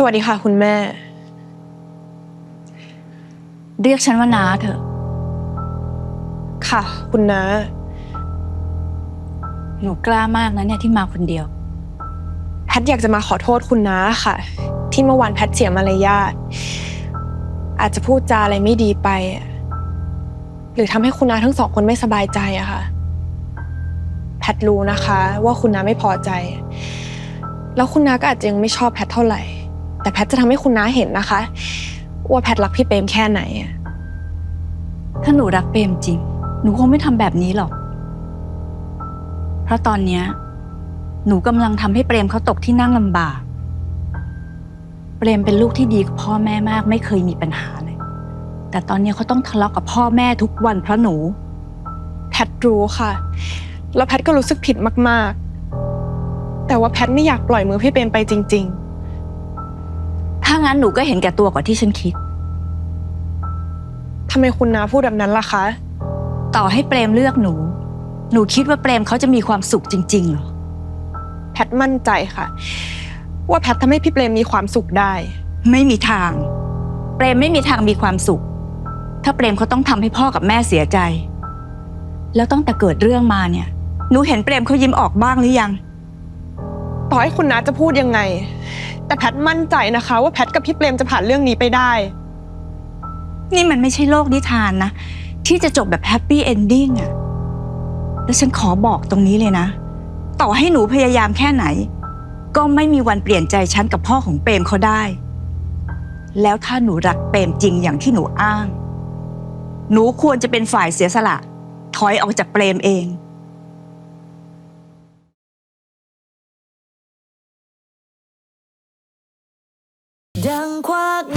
สวัสดีค่ะคุณแม่ เรียกฉันว่าน้าเถอะ ค่ะ คุณน้า หนูกล้ามากนะเนี่ยที่มาคนเดียว แพทย์อยากจะมาขอโทษคุณน้าค่ะ ที่เมื่อวานแพทย์เสียมารยาทอาจจะพูดจาอะไรไม่ดีไปอะหรือทำให้คุณน้าทั้งสองคนไม่สบายใจอะค่ะ แพทย์รู้นะคะ ว่าคุณน้าไม่พอใจ แล้วคุณน้าก็อาจจะยังไม่ชอบแพทย์เท่าไหร่ แต่แพทย์จะทำให้คุณน้าเห็นนะคะ ว่าแพทย์รักพี่เปรมแค่ไหนอะถ้าหนูรักเปรมจริง หนูคงไม่ทำแบบนี้หรอก เพราะตอนเนี้ยหนูกำลังทำให้เปรมเขาตกที่นั่งลำบาก เปรมเป็นลูกที่ดีกับพ่อแม่มาก ไม่เคยมีปัญหาเลย แต่ตอนเนี้ยเขาต้องทะเลาะกับพ่อแม่ทุกวันเพราะหนู แพทย์รู้ค่ะ แล้วแพทย์ก็รู้สึกผิดมาก ๆ แต่ว่าแพทย์ไม่อยากปล่อยมือพี่เปรมไปจริงถ้า งั้นหนูก็เห็นแก่ตัวกว่าที่ฉันคิดๆทำไมคุณน้าพูดแบบนั้นล่ะคะ ต่อให้เปรมเลือกหนู หนูคิดว่าเปรมเขาจะมีความสุขจริงๆเหรอ แพทย์มั่นใจค่ะ ว่าแพทย์ทำให้พี่เปรมมีความสุขได้ ไม่มีทาง เปรมไม่มีทางมีความสุข ถ้าเปรมเขาต้องทำให้พ่อกับแม่เสียใจ แล้วตั้งแต่เกิดเรื่องมาเนี่ย หนูเห็นเปรมเขายิ้มออกบ้างหรือยังต่ อให้คุณน้าจะพูดยังไง แต่แพทมั่นใจนะคะ ว่าแพทกับพี่เปรมจะผ่านเรื่องนี้ไปได้ นี่มันไม่ใช่โลกนิทานนะ ที่จะจบแบบแฮปปี้เอนดิ้งอะแล้วฉันขอบอกตรงนี้เลยนะ ต่อให้หนูพยายามแค่ไหน ก็ไม่มีวันเปลี่ยนใจฉันกับพ่อของเปรมเขาได้ แล้วถ้าหนูรักเปรมจริงอย่างที่หนูอ้าง หนูควรจะเป็นฝ่ายเสียสละ ถอยออกจากเปรมเอง ดังควักน้